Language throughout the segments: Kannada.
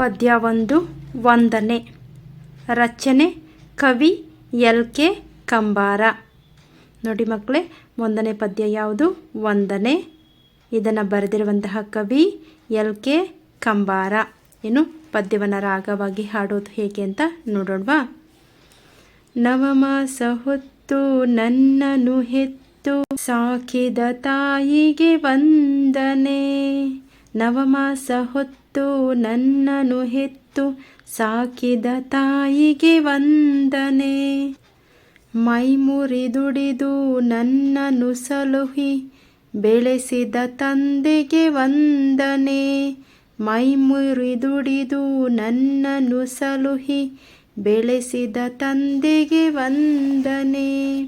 ಪದ್ಯ ಒಂದು ವಂದನೆ ರಚನೆ, ಕವಿ ಎಲ್ ಕೆ ಕಂಬಾರ. ನೋಡಿ ಮಕ್ಕಳೇ, ಒಂದನೇ ಪದ್ಯ ಯಾವುದು? ವಂದನೆ ಇದನ್ನು ಬರೆದಿರುವಂತಹ ಕವಿ ಎಲ್ ಕೆ ಕಂಬಾರ. ಏನು? ಪದ್ಯವನ್ನು ರಾಗವಾಗಿ ಹಾಡೋದು ಹೇಗೆ ಅಂತ ನೋಡೋಣವಾ? ನವಮಾಸ ಹೊತ್ತು ನನ್ನನು ಹೆತ್ತು, ಸಾಕಿದ ತಾಯಿಗೆ ವಂದನೆ. ನವಮಾಸ ಹೊತ್ತು ನನ್ನನು ಹೆತ್ತು ಸಾಕಿದ ತಾಯಿಗೆ ವಂದನೆ. ಮೈಮುರಿದುಡಿದು ನನ್ನನು ಸಲುಹಿ ಬೆಳೆಸಿದ ತಂದೆಗೆ ವಂದನೆ. ಮೈಮುರಿದುಡಿದು ನನ್ನನು ಸಲುಹಿ ಬೆಳೆಸಿದ ತಂದೆಗೆ ವಂದನೆ.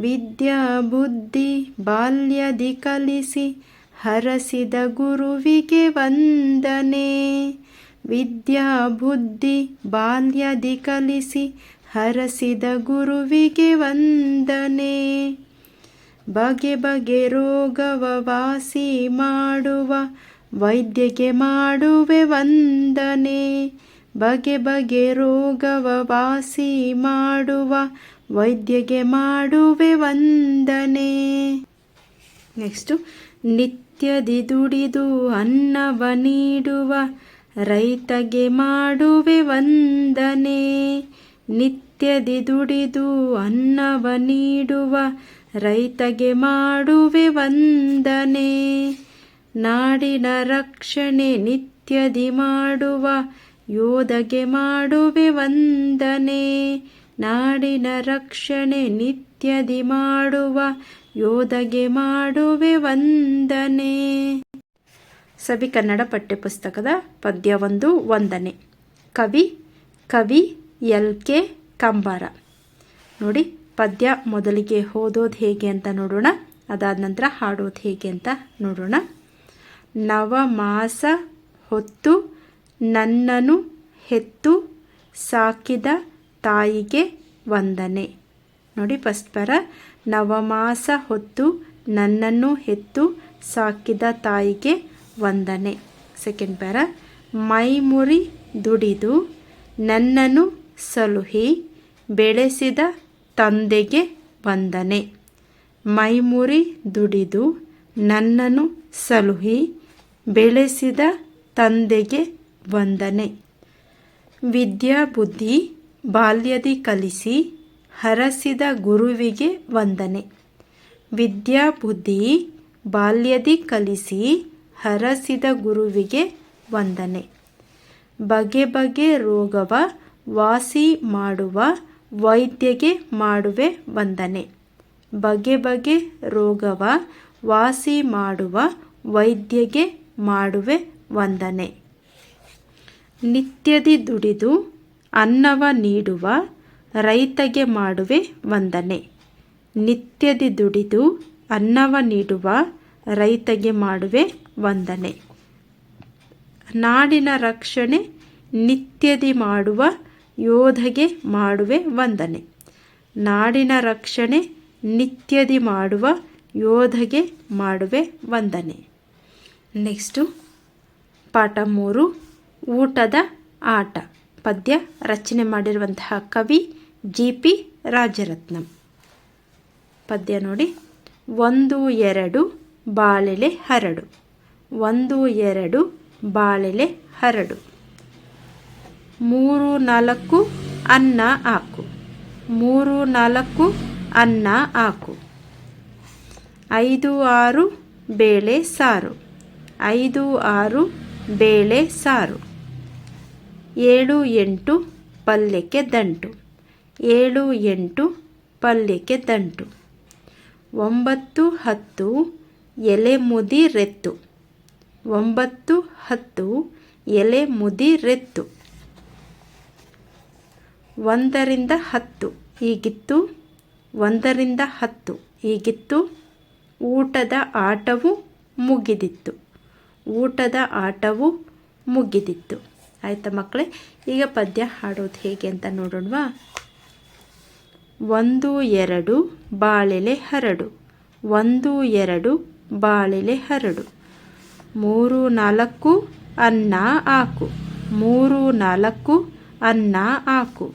ವಿದ್ಯಾ ಬುದ್ಧಿ ಬಾಲ್ಯದಿ ಕಲಿಸಿ ಹರಸಿದ ಗುರುವಿಗೆ ವಂದನೆ. ವಿದ್ಯಾ, ಬುದ್ಧಿ ಬಾಲ್ಯದಿ ಕಲಿಸಿ ಹರಸಿದ ಗುರುವಿಗೆ ವಂದನೆ. ಬಗೆ ಬಗೆ ರೋಗವ ವಾಸಿ ಮಾಡುವ, ವೈದ್ಯಗೆ ಮಾಡುವೆ ವಂದನೆ. ಬಗೆ ಬಗೆ ರೋಗವ ವಾಸಿ ಮಾಡುವ, ವೈದ್ಯಗೆ ಮಾಡುವೆ ವಂದನೆ. ನೆಕ್ಸ್ಟು ನಿತ್ಯದಿ ದುಡಿದು ಅನ್ನವ ನೀಡುವ, ರೈತಗೆ ಮಾಡುವೆ ವಂದನೆ. ನಿತ್ಯದಿ ದುಡಿದು ಅನ್ನವ ನೀಡುವ, ರೈತಗೆ ಮಾಡುವೆ ವಂದನೆ. ನಾಡಿನ ರಕ್ಷಣೆ ನಿತ್ಯದಿ ಮಾಡುವ, ಯೋಧಗೆ ಮಾಡುವೆ ವಂದನೆ. ನಾಡಿನ ರಕ್ಷಣೆ ನಿತ್ಯದಿ ಮಾಡುವ ಯೋಧಗೆ ಮಾಡುವೆ ವಂದನೆ. ಸವಿ ಕನ್ನಡ ಪಠ್ಯಪುಸ್ತಕದ ಪದ್ಯ ಒಂದು ವಂದನೆ ಕವಿ ಕವಿ ಎಲ್ ಕೆ ಕಂಬಾರ. ನೋಡಿ, ಪದ್ಯ ಮೊದಲಿಗೆ ಓದೋದು ಹೇಗೆ ಅಂತ ನೋಡೋಣ. ಅದಾದ ನಂತರ ಹಾಡೋದು ಹೇಗೆ ಅಂತ ನೋಡೋಣ. ನವಮಾಸ ಹೊತ್ತು ನನ್ನನು ಹೆತ್ತು ಸಾಕಿದ ತಾಯಿಗೆ ವಂದನೆ. ನೋಡಿ, ಫಸ್ಟ್ ಪರ. ನವಮಾಸ ಹೊತ್ತು ನನ್ನನ್ನು ಹೆತ್ತು ಸಾಕಿದ ತಾಯಿಗೆ ವಂದನೆ. ಸೆಕೆಂಡ್ ಪ್ಯಾರ ಮೈಮುರಿ ದುಡಿದು ನನ್ನನ್ನು ಸಲುಹಿ ಬೆಳೆಸಿದ ತಂದೆಗೆ ವಂದನೆ. ಮೈಮುರಿ ದುಡಿದು ನನ್ನನ್ನು ಸಲುಹಿ ಬೆಳೆಸಿದ ತಂದೆಗೆ ವಂದನೆ. ವಿದ್ಯಾಬುದ್ಧಿ, ಬಾಲ್ಯದಿ ಕಲಿಸಿ ಹರಸಿದ ಗುರುವಿಗೆ ವಂದನೆ. ವಿದ್ಯಾಬುದ್ಧಿ ಬಾಲ್ಯದಿ ಕಲಿಸಿ ಹರಸಿದ ಗುರುವಿಗೆ ವಂದನೆ. ಬಗೆ ಬಗೆ ರೋಗವ ವಾಸಿ ಮಾಡುವ ವೈದ್ಯಗೆ ಮಾಡುವೆ ವಂದನೆ. ಬಗೆ ಬಗೆ ರೋಗವ ವಾಸಿ ಮಾಡುವ ವೈದ್ಯಗೆ ಮಾಡುವೆ ವಂದನೆ. ನಿತ್ಯದಿ ದುಡಿದು ಅನ್ನವ ನೀಡುವ ರೈತಗೆ ಮಾಡುವೆ ವಂದನೆ. ನಿತ್ಯದಿ ದುಡಿದು ಅನ್ನವ ನೀಡುವ ರೈತಗೆ ಮಾಡುವೆ ವಂದನೆ. ನಾಡಿನ ರಕ್ಷಣೆ ನಿತ್ಯದಿ ಮಾಡುವ ಯೋಧಗೆ ಮಾಡುವೆ ವಂದನೆ. ನಾಡಿನ ರಕ್ಷಣೆ ನಿತ್ಯದಿ ಮಾಡುವ ಯೋಧಗೆ ಮಾಡುವೆ ವಂದನೆ. ನೆಕ್ಸ್ಟು ಪಾಠ ಮೂರು, ಊಟದ ಆಟ. ಪದ್ಯ ರಚನೆ ಮಾಡಿರುವಂತಹ ಕವಿ ಜಿ ಪಿ ರಾಜರತ್ನಂ. ಪದ್ಯ ನೋಡಿ. ಒಂದು ಎರಡು ಬಾಳೆಲೆ ಹರಡು. ಒಂದು ಎರಡು ಬಾಳೆಲೆ ಹರಡು. ಮೂರು ನಾಲ್ಕು ಅನ್ನ ಹಾಕು. ಮೂರು ನಾಲ್ಕು ಅನ್ನ ಹಾಕು. ಐದು ಆರು ಬೇಳೆ ಸಾರು. ಐದು ಆರು ಬೇಳೆ ಸಾರು. ಏಳು ಎಂಟು ಪಲ್ಯಕ್ಕೆ ದಂಟು. ಏಳು ಎಂಟು ಪಲ್ಯಕ್ಕೆ ದಂಟು. ಒಂಬತ್ತು ಹತ್ತು ಎಲೆ ಮುದಿ ರೆತ್ತು. ಒಂಬತ್ತು ಹತ್ತು ಎಲೆ ಮುದಿ ರೆತ್ತು. ಒಂದರಿಂದ ಹತ್ತು ಹೀಗಿತ್ತು ಒಂದರಿಂದ ಹತ್ತು ಹೀಗಿತ್ತು ಊಟದ ಆಟವು ಮುಗಿದಿತ್ತು. ಊಟದ ಆಟವು ಮುಗಿದಿತ್ತು. ಆಯಿತಾ ಮಕ್ಕಳೇ, ಈಗ ಪದ್ಯ ಹಾಡೋದು ಹೇಗೆ ಅಂತ ನೋಡೋಣವಾ? ಒಂದು, ಎರಡು, ಬಾಳೆಲೆ ಹರಡು. ಒಂದು, ಎರಡು, ಬಾಳೆಲೆ ಹರಡು. ಮೂರು, ನಾಲ್ಕು, ಅನ್ನ ಹಾಕು. ಮೂರು, ನಾಲ್ಕು, ಅನ್ನ ಹಾಕು.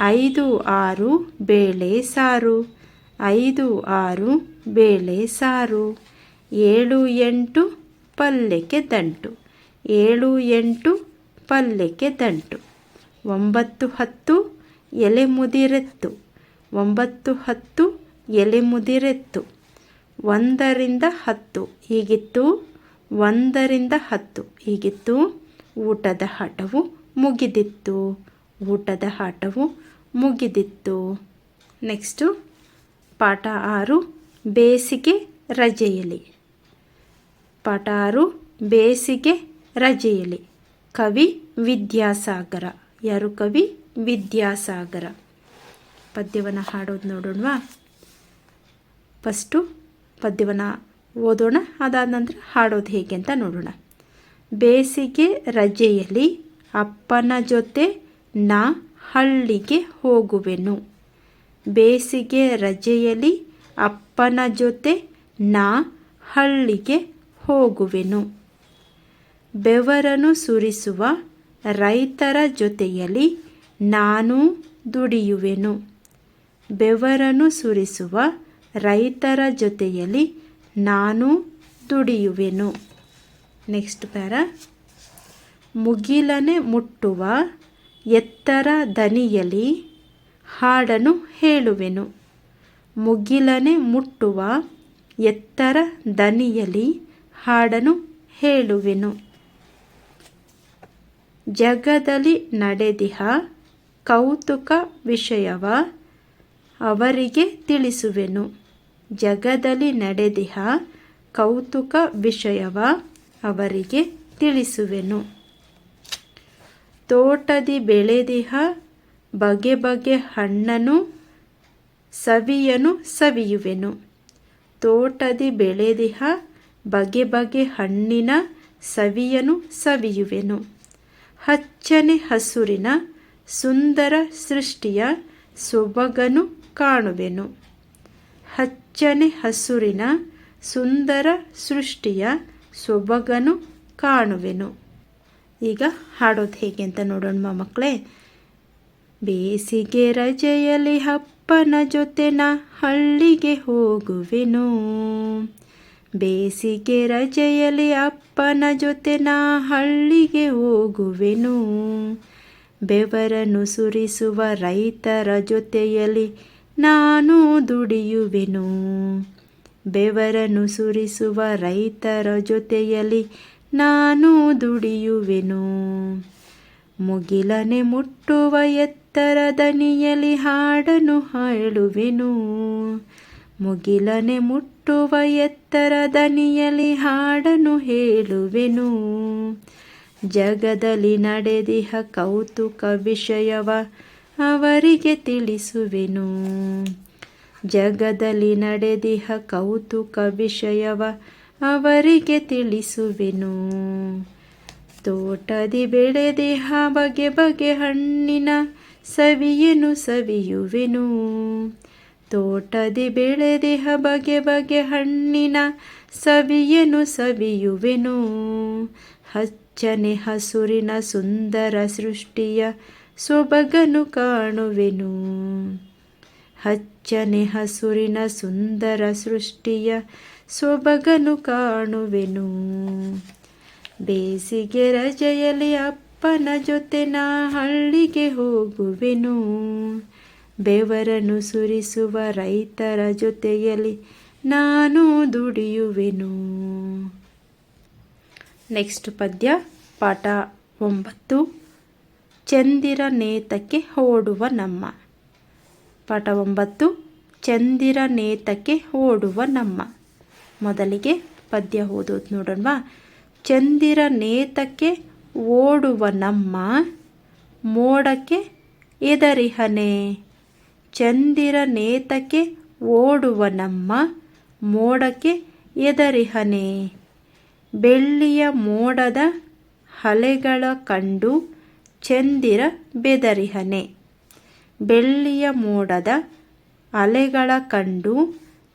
ಐದು, ಆರು, ಬೇಳೆ ಸಾರು. ಐದು, ಆರು, ಬೇಳೆ ಸಾರು. ಏಳು, ಎಂಟು, ಪಲ್ಯಕ್ಕೆ ದಂಟು. ಏಳು, ಎಂಟು, ಪಲ್ಯಕ್ಕೆ ದಂಟು. ಒಂಬತ್ತು, ಹತ್ತು, ಎಲೆ ಮುದಿರೆತ್ತು. ಒಂಬತ್ತು ಹತ್ತು, ಎಲೆ ಮುದಿರೆತ್ತು. ಒಂದರಿಂದ ಹತ್ತು ಹೀಗಿತ್ತು, ಒಂದರಿಂದ ಹತ್ತು ಹೀಗಿತ್ತು. ಊಟದ ಆಟವು ಮುಗಿದಿತ್ತು. ಊಟದ ಆಟವು ಮುಗಿದಿತ್ತು. ನೆಕ್ಸ್ಟು ಪಾಠ ಆರು, ಬೇಸಿಗೆ ರಜೆಯಲ್ಲಿ. ಪಾಠ ಆರು, ಬೇಸಿಗೆ ರಜೆಯಲ್ಲಿ. ಕವಿ ವಿದ್ಯಾಸಾಗರ. ಯಾರು ಕವಿ? ವಿದ್ಯಾಸಾಗರ. ಪದ್ಯವನ್ನು ಹಾಡೋದು ನೋಡೋಣವಾ? ಫಸ್ಟು ಪದ್ಯವನ್ನು ಓದೋಣ, ಅದಾದ ನಂತರ ಹಾಡೋದು ಹೇಗೆ ಅಂತ ನೋಡೋಣ. ಬೇಸಿಗೆ ರಜೆಯಲ್ಲಿ ಅಪ್ಪನ ಜೊತೆ ನಾ ಹಳ್ಳಿಗೆ ಹೋಗುವೆನು. ಬೇಸಿಗೆ ರಜೆಯಲ್ಲಿ ಅಪ್ಪನ ಜೊತೆ ನಾ ಹಳ್ಳಿಗೆ ಹೋಗುವೆನು. ಬೆವರನ್ನು ಸುರಿಸುವ ರೈತರ ಜೊತೆಯಲ್ಲಿ ನಾನು ದುಡಿಯುವೆನು. ಬೆವರನ್ನು ಸುರಿಸುವ ರೈತರ ಜೊತೆಯಲ್ಲಿ ನಾನು ದುಡಿಯುವೆನು. Next para. ಮುಗಿಲನೆ ಮುಟ್ಟುವ ಎತ್ತರ ದನಿಯಲ್ಲಿ ಹಾಡನ್ನು ಹೇಳುವೆನು. ಮುಗಿಲನೆ ಮುಟ್ಟುವ ಎತ್ತರ ದನಿಯಲ್ಲಿ ಹಾಡನ್ನು ಹೇಳುವೆನು. ಜಗದಲ್ಲಿ ನಡೆದಿಹ ಕೌತುಕ ವಿಷಯವ ಅವರಿಗೆ ತಿಳಿಸುವೆನು. ಜಗದಲ್ಲಿ ನಡೆದಿಹ ಕೌತುಕ ವಿಷಯವ ಅವರಿಗೆ ತಿಳಿಸುವೆನು. ತೋಟದಿ ಬೆಳೆದಿಹ ಬಗೆ ಬಗೆ ಹಣ್ಣನು ಸವಿಯನು ಸವಿಯುವೆನು. ತೋಟದಿ ಬೆಳೆದಿಹ ಬಗೆ ಬಗೆ ಹಣ್ಣಿನ ಸವಿಯನು ಸವಿಯುವೆನು. ಹಚ್ಚನೆ ಹಸುರಿನ ಸುಂದರ ಸೃಷ್ಟಿಯ ಸೊಬಗನು ಕಾಣುವೆನು. ಹಚ್ಚನೆ ಹಸುರಿನ ಸುಂದರ ಸೃಷ್ಟಿಯ ಸೊಬಗನು ಕಾಣುವೆನು. ಈಗ ಹಾಡೋದು ಹೇಗೆ ಅಂತ ನೋಡೋಣ ಮಕ್ಕಳೇ. ಬೇಸಿಗೆ ರಜೆಯಲ್ಲಿ ಅಪ್ಪನ ಜೊತೆ ನಾ ಹಳ್ಳಿಗೆ ಹೋಗುವೆನು. ಬೇಸಿಗೆ ರಜೆಯಲ್ಲಿ ಅಪ್ಪನ ಜೊತೆ ನಾ ಹಳ್ಳಿಗೆ ಹೋಗುವೆನು. ಬೆವರನ್ನು ಸುರಿಸುವ ರೈತರ ಜೊತೆಯಲ್ಲಿ ನಾನು ದುಡಿಯುವೆನು. ಬೆವರನ್ನು ಸುರಿಸುವ ರೈತರ ಜೊತೆಯಲ್ಲಿ ನಾನು ದುಡಿಯುವೆನು. ಮುಗಿಲನೆ ಮುಟ್ಟುವ ಎತ್ತರ ದನಿಯಲ್ಲಿ ಹಾಡನ್ನು ಹೇಳುವೆನು ಮುಗಿಲನೆ ಮುಟ್ಟುವ ಎತ್ತರ ದನಿಯಲ್ಲಿ ಹಾಡನ್ನು ಹೇಳುವೆನು. ಜಗದಲ್ಲಿ ನಡೆದಿಹ ಕೌತುಕ ವಿಷಯವ ಅವರಿಗೆ ತಿಳಿಸುವೆನು. ಜಗದಲ್ಲಿ ನಡೆದಿಹ ಕೌತುಕ ವಿಷಯವ ಅವರಿಗೆ ತಿಳಿಸುವೆನು. ತೋಟದಿ ಬೆಳೆದಿಹ ಬಗೆ ಬಗೆ ಹಣ್ಣಿನ ಸವಿಯನು ಸವಿಯುವೆನು. ತೋಟದಿ ಬೆಳೆದಿಹ ಬಗೆ ಬಗೆ ಹಣ್ಣಿನ ಸವಿಯನು ಸವಿಯುವೆನು. ಹಚ್ಚನೆ ಹಸುರಿನ ಸುಂದರ ಸೃಷ್ಟಿಯ ಸೊಬಗನು ಕಾಣುವೆನು. ಹಚ್ಚನೆ ಹಸುರಿನ ಸುಂದರ ಸೃಷ್ಟಿಯ ಸೊಬಗನು ಕಾಣುವೆನು. ಬೇಸಿಗೆ ರಜೆಯಲ್ಲಿ ಅಪ್ಪನ ಜೊತೆ ನಾ ಹಳ್ಳಿಗೆ ಹೋಗುವೆನು. ಬೆವರನ್ನು ಸುರಿಸುವ ರೈತರ ಜೊತೆಯಲ್ಲಿ ನಾನು ದುಡಿಯುವೆನು. ನೆಕ್ಸ್ಟ್ ಪದ್ಯ, ಪಾಠ ಒಂಬತ್ತು. ಚಂದಿರ ನೇತಕ್ಕೆ ಓಡುವ ನಮ್ಮ. ಪಾಠ ಒಂಬತ್ತು ಚಂದಿರ ನೇತಕ್ಕೆ ಓಡುವ ನಮ್ಮ. ಮೊದಲಿಗೆ ಪದ್ಯ ಓದೋದು ನೋಡೋಣವಾ. ಚಂದಿರ ನೇತಕ್ಕೆ ಓಡುವ ನಮ್ಮ, ಮೋಡಕ್ಕೆ ಎದರಿಹನೆ. ಚಂದಿರ ನೇತಕ್ಕೆ ಓಡುವ ನಮ್ಮ, ಮೋಡಕ್ಕೆ ಎದರಿಹನೆ. ಬೆಳ್ಳಿಯ ಮೋಡದ ಹಲೆಗಳ ಕಂಡು ಚಂದಿರ ಬೆದರಿಹನೆ. ಬೆಳ್ಳಿಯ ಮೋಡದ ಅಲೆಗಳ ಕಂಡು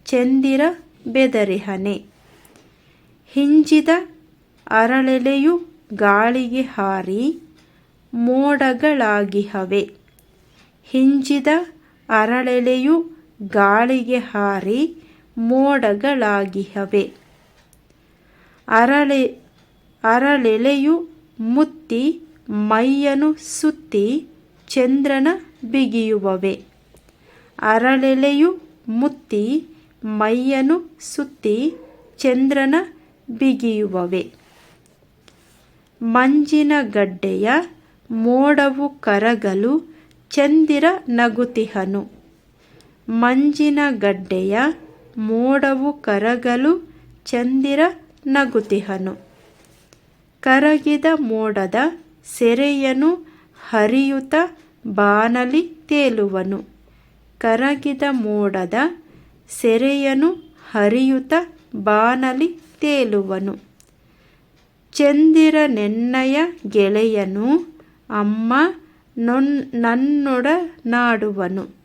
ಚಂದಿರ ಬೆದರಿಹನೆ. ಹಿಂಜಿದ ಅರಳೆಲೆಯು ಗಾಳಿಗೆ ಹಾರಿ ಮೋಡಗಳಾಗಿಹವೆ ಹಿಂಜಿದ ಅರಳೆಲೆಯು ಗಾಳಿಗೆ ಹಾರಿ ಮೋಡಗಳಾಗಿಹವೆ ಅರಳೆ, ಅರಳೆಲೆಯು ಮುತ್ತಿ ಮೈಯನು ಸುತ್ತಿ ಚಂದ್ರನ ಬಿಗಿಯುವವೆ. ಅರಳೆಲೆಯು ಮುತ್ತಿ ಮೈಯನು ಸುತ್ತಿ ಚಂದ್ರನ ಬಿಗಿಯುವವೆ. ಮಂಜಿನ ಗಡ್ಡೆಯ ಮೋಡವು ಕರಗಲು ಚಂದಿರ ನಗುತಿಹನು. ಮಂಜಿನ ಗಡ್ಡೆಯ ಮೋಡವು ಕರಗಲು ಚಂದಿರ ನಗುತಿಹನು. ಕರಗಿದ ಮೋಡದ ಸೆರೆಯನು ಹರಿಯುತ ಬಾನಲಿ ತೇಲುವನು. ಕರಗಿದ ಮೋಡದ ಸೆರೆಯನು ಹರಿಯುತ ಬಾನಲಿ ತೇಲುವನು. ಚಂದಿರ ನೆನ್ನಯ ಗೆಳೆಯನು ಅಮ್ಮ ನೊನ್, ನನ್ನೊಡ ನಾಡುವನು.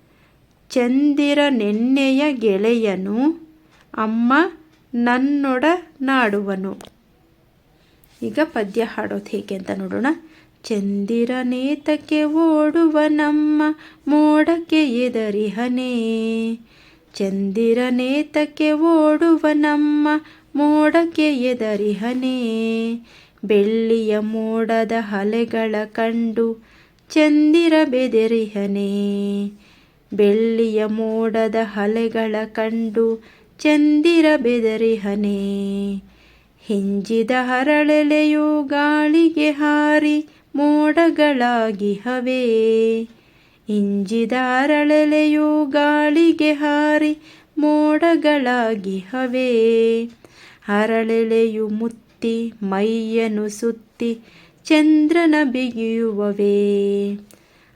ಚಂದಿರನೆನ್ನೆಯ ಗೆಳೆಯನು ಅಮ್ಮ ನನ್ನೊಡ ನಾಡುವನು. ಈಗ ಪದ್ಯ ಹಾಡೋದು ಹೇಗೆ ಅಂತ ನೋಡೋಣ. ಚಂದಿರನೇತಕ್ಕೆ ಓಡುವ ನಮ್ಮ ಮೋಡಕ್ಕೆ ಎದರಿಹನೇ ಚಂದಿರನೇತಕ್ಕೆ ಓಡುವ ನಮ್ಮ ಮೋಡಕ್ಕೆ ಎದರಿಹನೇ ಬೆಳ್ಳಿಯ ಮೋಡದ ಹಲೆಗಳ ಕಂಡು ಚಂದಿರ ಬೆದರಿಹನೇ ಬೆಳ್ಳಿಯ ಮೋಡದ ಹಲೆಗಳ ಕಂಡು ಚಂದಿರ ಬೆದರಿಹನೇ ಹಿಂಜಿದ ಹರಳೆಲೆಯು ಗಾಳಿಗೆ ಹಾರಿ ಮೋಡಗಳಾಗಿ ಹವೇ. ಇಂಜಿದಾರಳೆಲೆಯು ಗಾಳಿಗೆ ಹಾರಿ ಮೋಡಗಳಾಗಿ ಹವೇ. ಹರಳೆಲೆಯು ಮುತ್ತಿ ಮೈಯನು ಸುತ್ತಿ ಚಂದ್ರನ ಬಿಗಿಯುವವೇ.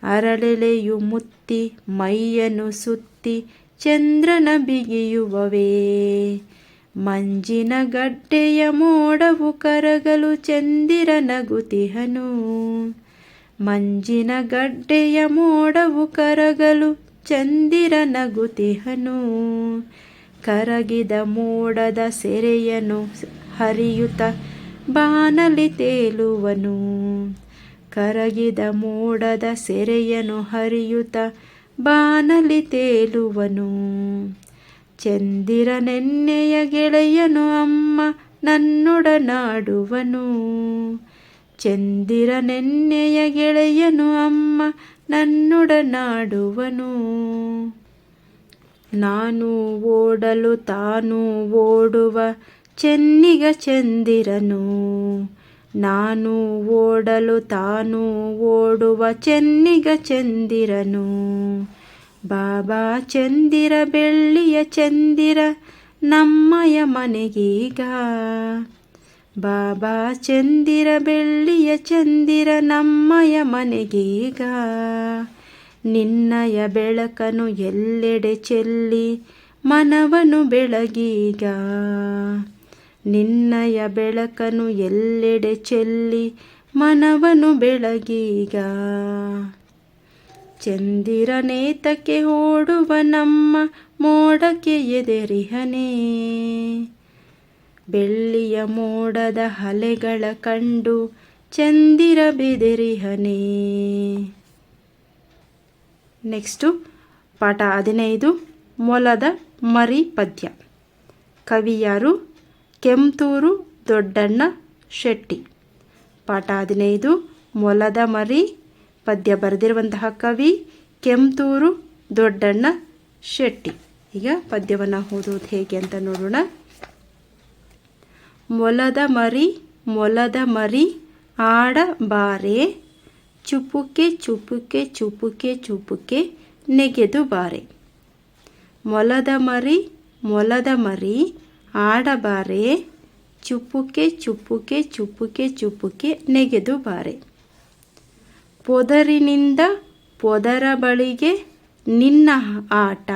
ಅರಳೆಲೆಯು ಮುತ್ತಿ ಮೈಯನು ಸುತ್ತಿ ಚಂದ್ರನ ಬಿಗಿಯುವವೇ. ಮಂಜಿನ ಗಡ್ಡೆಯ ಮೋಡವು ಕರಗಲು ಚಂದಿರ ನಗುತಿಹನು. ಮಂಜಿನ ಗಡ್ಡೆಯ ಮೋಡವು ಕರಗಲು ಚಂದಿರ ನಗುತಿಹನು. ಕರಗಿದ ಮೋಡದ ಸೆರೆಯನು ಹರಿಯುತ ಬಾನಲಿ ತೇಲುವನು. ಕರಗಿದ ಮೋಡದ ಸೆರೆಯನು ಹರಿಯುತ ಬಾನಲಿ ತೇಲುವನು. ಚಂದಿರನೆನ್ನೆಯ ಗೆಳೆಯನು ಅಮ್ಮ, ನನ್ನೊಡನಾಡುವನು. ಚಂದಿರನೆನ್ನೆಯ ಗೆಳೆಯನು ಅಮ್ಮ, ನನ್ನೊಡನಾಡುವನು. ನಾನು ಓಡಲು ತಾನು ಓಡುವ ಚೆನ್ನಿಗ ಚಂದಿರನು. ನಾನು ಓಡಲು ತಾನು ಓಡುವ ಚೆನ್ನಿಗ ಚಂದಿರನು. ಬಾಬಾ ಚಂದಿರ, ಬೆಳ್ಳಿಯ ಚಂದಿರ, ನಮ್ಮಯ ಮನೆಗೀಗ. ಬಾಬಾ ಚಂದಿರ, ಬೆಳ್ಳಿಯ ಚಂದಿರ, ನಮ್ಮಯ ಮನೆಗೀಗ. ನಿನ್ನಯ ಬೆಳಕನು ಎಲ್ಲೆಡೆ ಚೆಲ್ಲಿ, ಮನವನು ಬೆಳಗೀಗ. ನಿನ್ನಯ ಬೆಳಕನು ಎಲ್ಲೆಡೆ ಚೆಲ್ಲಿ, ಮನವನು ಬೆಳಗೀಗ. ಚಂದಿರನೇತಕ್ಕೆ ಓಡುವ ನಮ್ಮ ಮೋಡಕ್ಕೆ ಎದೆರಿಹನೇ. ಬೆಳ್ಳಿಯ ಮೋಡದ ಹಲೆಗಳ ಕಂಡು ಚಂದಿರ ಬೆದರಿಹನೇ. ನೆಕ್ಸ್ಟು ಪಾಠ ಹದಿನೈದು, ಮೊಲದ ಮರಿ ಪದ್ಯ ಕವಿಯಾರು ಕೆಂತೂರು ದೊಡ್ಡಣ್ಣ ಶೆಟ್ಟಿ. ಪಾಠ ಹದಿನೈದು, ಮೊಲದ ಮರಿ ಪದ್ಯ ಬರೆದಿರುವಂತಹ ಕವಿ ಕೆಂತೂರು ದೊಡ್ಡಣ್ಣ ಶೆಟ್ಟಿ. ಈಗ ಪದ್ಯವನ್ನು ಓದೋದು ಹೇಗೆ ಅಂತ ನೋಡೋಣ. ಮೊಲದ ಮರಿ ಮೊಲದ ಮರಿ, ಆಡ ಬಾರೆ, ಚುಪುಕೆ ಚುಪುಕೆ ಚುಪುಕೆ ಚುಪುಕೆ, ನೆಗೆದು ಬಾರೆ. ಮೊಲದ ಮರಿ ಮೊಲದ ಮರಿ ಆಡಬಾರೆ ಚುಪುಕೆ ಚುಪುಕೆ ಚುಪುಕೆ ಚುಪುಕೆ, ನೆಗೆದು ಬಾರೆ. ಪೊದರಿನಿಂದ ಪೊದರ ಬಳಿಗೆ ನಿನ್ನ ಆಟ,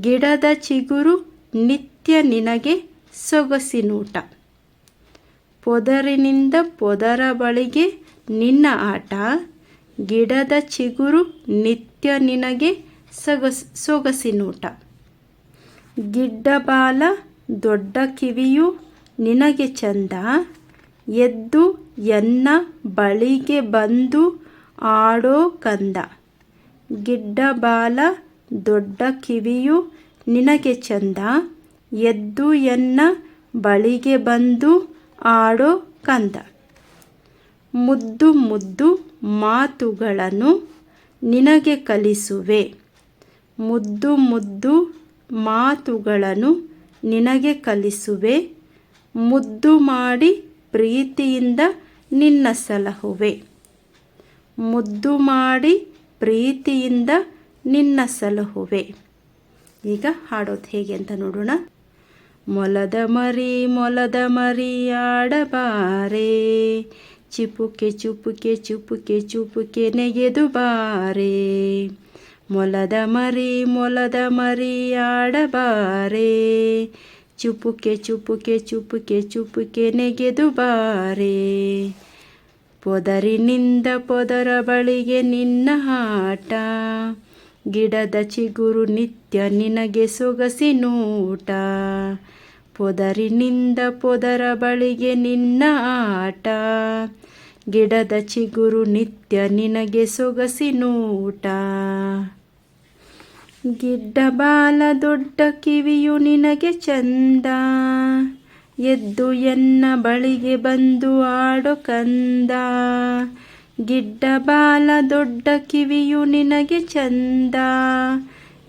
ಗಿಡದ ಚಿಗುರು ನಿತ್ಯ ನಿನಗೆ ಸೊಗಸಿನೂಟ. ಪೊದರಿನಿಂದ ಪೊದರ ಬಳಿಗೆ ನಿನ್ನ ಆಟ, ಗಿಡದ ಚಿಗುರು ನಿತ್ಯ ನಿನಗೆ ಸೊಗಸ್, ಸೊಗಸಿನೂಟ. ಗಿಡ್ಡ ಬಾಲ ದೊಡ್ಡ ಕಿವಿಯು ನಿನಗೆ ಚಂದ ಎದ್ದು ಎನ್ನ ಬಳಿಗೆ ಬಂದು ಆಡೋ ಕಂದ. ಗಿಡ್ಡ ಬಾಲ, ದೊಡ್ಡ ಕಿವಿಯು ನಿನಗೆ ಚಂದ. ಎದ್ದು ಎನ್ನ ಬಳಿಗೆ ಬಂದು ಆಡೋ ಕಂದ. ಮುದ್ದು ಮುದ್ದು ಮಾತುಗಳನ್ನು ನಿನಗೆ ಕಲಿಸುವೆ. ಮುದ್ದು ಮುದ್ದು ಮಾತುಗಳನ್ನು ನಿನಗೆ ಕಲಿಸುವೆ. ಮುದ್ದು ಮಾಡಿ ಪ್ರೀತಿಯಿಂದ ನಿನ್ನ ಸಲಹುವೆ. ಮುದ್ದು ಮಾಡಿ ಪ್ರೀತಿಯಿಂದ ನಿನ್ನ ಸಲಹುವೆ. ಈಗ ಹಾಡೋದು ಹೇಗೆ ಅಂತ ನೋಡೋಣ. ಮೊಲದ ಮರಿ ಮೊಲದ ಮರಿ ಆಡಬಾರೆ. ಚಿಪುಕೆ, ಚುಪುಕೆ ಚುಪುಕೆ ಚುಪುಕೆ ನೆಗೆದು ಬಾರೆ. ಮೊಲದ ಮರಿ ಮೊಲದ ಮರಿ ಆಡಬಾರೆ. ಚುಪುಕೆ ಚುಪುಕೆ ಚುಪುಕೆ ಚುಪುಕೆ ನೆಗೆದು ಬಾರೆ. ಪೊದರಿನಿಂದ ಪೊದರ ಬಳಿಗೆ ನಿನ್ನ ಆಟ. ಗಿಡದ ಚಿಗುರು ನಿತ್ಯ ನಿನಗೆ ಸೊಗಸಿನೂಟ ಪೊದರಿನಿಂದ ಪೊದರ ಬಳಿಗೆ ನಿನ್ನ ಆಟ. ಗಿಡದ ಚಿಗುರು ನಿತ್ಯ ನಿನಗೆ ಸೊಗಸಿನೂಟ ಗಿಡ್ಡ ಬಾಲ ದೊಡ್ಡ ಕಿವಿಯು ನಿನಗೆ ಚಂದ. ಎದ್ದು ಎನ್ನ ಬಳಿಗೆ ಬಂದು ಆಡು ಕಂದ. ಗಿಡ್ಡ ಬಾಲ ದೊಡ್ಡ ಕಿವಿಯು ನಿನಗೆ ಚಂದ.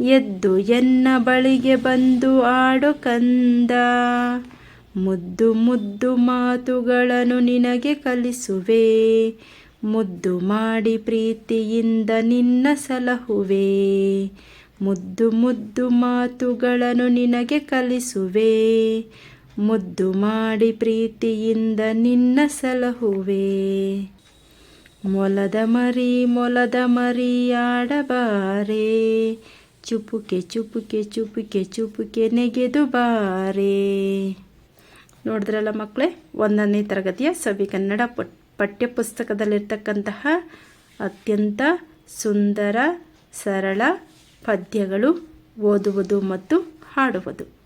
ಎದ್ದು ಎನ್ನ ಬಳಿಗೆ ಬಂದು ಆಡು ಕಂದ. ಮುದ್ದು ಮುದ್ದು ಮಾತುಗಳನ್ನು ನಿನಗೆ ಕಲಿಸುವೆ. ಮುದ್ದು ಮಾಡಿ ಪ್ರೀತಿಯಿಂದ ನಿನ್ನ ಸಲಹುವೆ. ಮುದ್ದು ಮುದ್ದು ಮಾತುಗಳನ್ನು ನಿನಗೆ ಕಲಿಸುವೆ. ಮುದ್ದು ಮಾಡಿ ಪ್ರೀತಿಯಿಂದ ನಿನ್ನ ಸಲಹುವೆ. ಮೊಲದ ಮರಿ ಮೊಲದ ಮರಿ ಆಡಬಾರೆ. ಚುಪುಕೆ ಚುಪುಕೆ ಚುಪುಕೆ ಚುಪುಕೆ ನೆಗೆದು ಬಾರೆ. ನೋಡಿದ್ರಲ್ಲ ಮಕ್ಕಳೇ, ಒಂದನೇ ತರಗತಿಯ ಸವಿ ಕನ್ನಡ ಪಠ್ಯಪುಸ್ತಕದಲ್ಲಿರ್ತಕ್ಕಂತಹ ಅತ್ಯಂತ ಸುಂದರ, ಸರಳ ಪದ್ಯಗಳು ಓದುವುದು ಮತ್ತು ಹಾಡುವುದು.